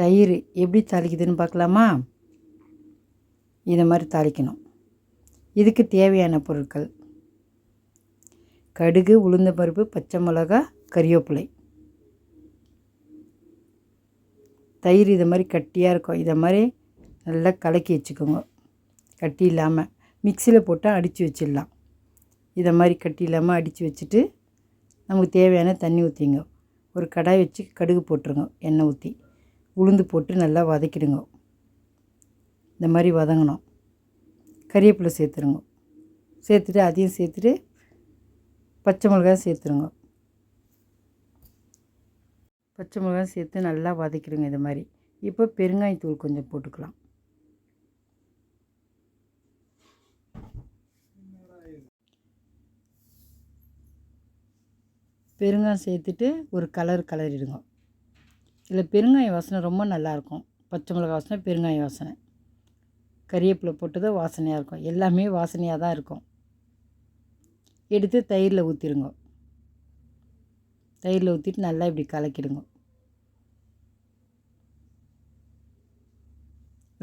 தயிர் எப்படி தாளிக்குதுன்னு பார்க்கலாமா? இதை மாதிரி தாளிக்கணும். இதுக்கு தேவையான பொருட்கள். கடுகு உளுந்த பருப்பு பச்சை மிளகா கறிவேப்பிலை. தயிர் இதை மாதிரி கட்டியாக இருக்கும். இதை மாதிரி நல்லா கலக்கி வச்சுக்கோங்க. கட்டி இல்லாமல் மிக்சியில் போட்டால் அடித்து வச்சிடலாம். இதை மாதிரி கட்டி இல்லாமல் அடித்து வச்சுட்டு நமக்கு தேவையான தண்ணி ஊற்றிங்க ஒரு கடாய் வச்சு கடுகு போட்டுருங்க. எண்ணெய் ஊற்றி உளுந்து போட்டு நல்லா வதக்கிடுங்க. இந்த மாதிரி வதங்கணும். கறிவேப்பிலை சேர்த்துருங்க. சேர்த்துட்டு அதையும் சேர்த்துட்டு பச்சை மிளகாய் சேர்த்துருங்க. பச்சை மிளகாய் சேர்த்து நல்லா வதக்கிடுங்க இது மாதிரி. இப்போ பெருங்காயத்தூள் கொஞ்சம் போட்டுக்கலாம். பெருங்காயம் சேர்த்துட்டு ஒரு கலர் கலரிடுங்க. இதில் பெருங்காய வாசனை ரொம்ப நல்லாயிருக்கும். பச்சை மிளகாய் வாசனை பெருங்காய வாசனை. கறிவேப்பிலை போட்டது வாசனையாக இருக்கும். எல்லாமே வாசனையாக தான் இருக்கும். எடுத்து தயிரில் ஊற்றிடுங்க தயிரில் ஊற்றிட்டு நல்லா இப்படி கலக்கிடுங்க.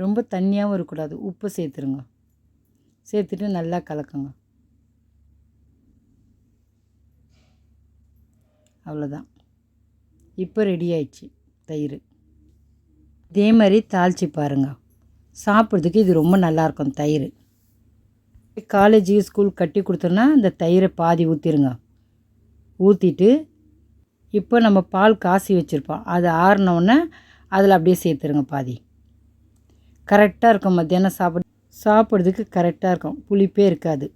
ரொம்ப தண்ணியாகவும் இருக்கக்கூடாது. உப்பு சேர்த்துருங்க சேர்த்துட்டு நல்லா கலக்குங்க. அவ்வளோதான். இப்போ ரெடி ஆயிடுச்சு. தயிர். இதே மாதிரி தாளித்து பாருங்க. சாப்பிட்றதுக்கு இது ரொம்ப நல்லாயிருக்கும் தயிர். காலேஜ் ஸ்கூல் கட்டி கொடுத்தோன்னா இந்த தயிரை பாதி ஊற்றிடுங்க ஊற்றிட்டு இப்போ நம்ம பால் காசி வச்சுருப்போம். அது ஆறினோடனே அதில் அப்படியே சேர்த்துருங்க பாதி. கரெக்டாக இருக்கும். மத்தியானம் சாப்பிட சாப்பிட்றதுக்கு கரெக்டாக இருக்கும். புளிப்பே இருக்காது.